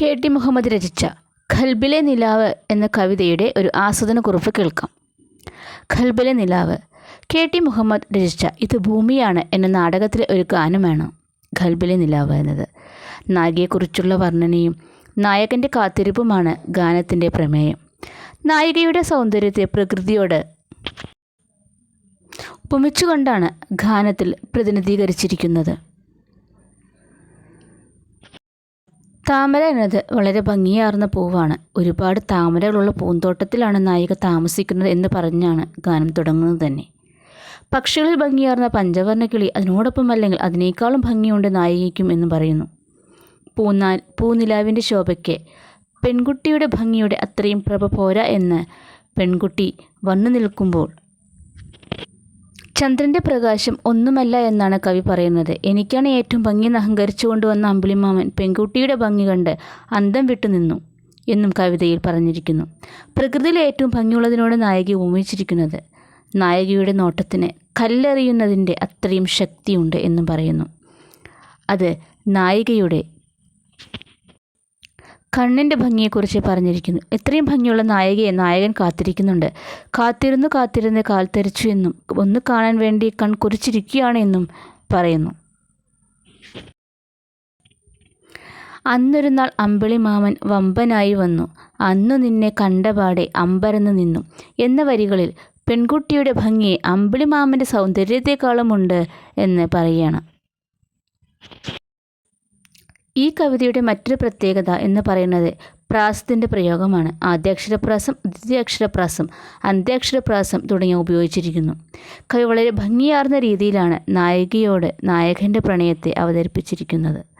K T Muhammad രചിച്ച ഖൽബിലെ നിലാവ് എന്ന കവിതയുടെ ഒരു ആസ്വാദനക്കുറിപ്പ് കേൾക്കാം. ഖൽബിലെ നിലാവ് കെ ടി മുഹമ്മദ് രചിച്ച ഇത് ഭൂമിയാണ് എന്ന നാടകത്തിലെ ഒരു ഗാനമാണ് ഖൽബിലെ നിലാവ് എന്നത്. നായികയെക്കുറിച്ചുള്ള വർണനയും നായകന്റെ കാത്തിരിപ്പുമാണ് ഗാനത്തിന്റെ പ്രമേയം. നായികയുടെ സൗന്ദര്യത്തെ പ്രകൃതിയോട് ഉപമിച്ചുകൊണ്ടാണ് ഗാനത്തിൽ പ്രതിനിധീകരിച്ചിരിക്കുന്നത്. താമര എന്നത് വളരെ ഭംഗിയാർന്ന പൂവാണ്. ഒരുപാട് താമരകളുള്ള പൂന്തോട്ടത്തിലാണ് നായിക താമസിക്കുന്നത് എന്ന് പറഞ്ഞാണ് ഗാനം തുടങ്ങുന്നത് തന്നെ. പക്ഷികളിൽ ഭംഗിയാർന്ന പഞ്ചവർണ കിളി അതിനോടൊപ്പം അല്ലെങ്കിൽ അതിനേക്കാളും ഭംഗിയുണ്ട് നായികയ്ക്കും എന്ന് പറയുന്നു. പൂന്നാൽ പൂനിലാവിന്റെ ശോഭയ്ക്ക് പെൺകുട്ടിയുടെ ഭംഗിയുടെ അത്രയും പ്രഭ പോരാ എന്ന് പെൺകുട്ടി വന്നു നിൽക്കുമ്പോൾ ചന്ദ്രന്റെ പ്രകാശം ഒന്നുമല്ല എന്നാണ് കവി പറയുന്നത്. എനിക്കാണ് ഏറ്റവും ഭംഗി അഹങ്കരിച്ചു കൊണ്ടുവന്ന അമ്പിളിമാമൻ പെൺകുട്ടിയുടെ ഭംഗി കണ്ട് അന്തം വിട്ടു നിന്നു എന്നും കവിതയിൽ പറഞ്ഞിരിക്കുന്നു. പ്രകൃതിയിലെ ഏറ്റവും ഭംഗിയുള്ളതിനോട് നായിക ഉപമിച്ചിരിക്കുന്നത് നായികയുടെ നോട്ടത്തിന് കല്ലെറിയുന്നതിന്റെ അത്രയും ശക്തിയുണ്ട് എന്നും പറയുന്നു. അത് നായികയുടെ കണ്ണിന്റെ ഭംഗിയെക്കുറിച്ച് പറഞ്ഞിരിക്കുന്നു. എത്രയും ഭംഗിയുള്ള നായികയെ നായകൻ കാത്തിരിക്കുന്നുണ്ട്. കാത്തിരുന്നു കാത്തിരുന്ന് കാൽ തെറിച്ചു എന്നും ഒന്ന് കാണാൻ വേണ്ടി കൺ കുറിച്ചിരിക്കുകയാണ് എന്നും പറയുന്നു. അന്നൊരു നാൾ അമ്പിളി മാമൻ വമ്പനായി വന്നു. അന്നു നിന്നെ കണ്ടപാടെ അമ്പരന്ന് നിന്നു. എന്ന വരികളിൽ പെൺകുട്ടിയുടെ ഭംഗി അമ്പിളി മാമന്റെ സൗന്ദര്യത്തെക്കാളുമുണ്ട് എന്ന് പറയുകയാണ്. ഈ കവിതയുടെ മറ്റൊരു പ്രത്യേകത എന്ന് പറയുന്നത് പ്രാസത്തിന്റെ പ്രയോഗമാണ്. ആദ്യാക്ഷരപ്രാസം ദ്വിതീയാക്ഷരപ്രാസം അന്ത്യാക്ഷരപ്രാസം തുടങ്ങിയ ഉപയോഗിച്ചിരിക്കുന്നു. കവി വളരെ ഭംഗിയാർന്ന രീതിയിലാണ് നായികയോട് നായകന്റെ പ്രണയത്തെ അവതരിപ്പിച്ചിരിക്കുന്നത്.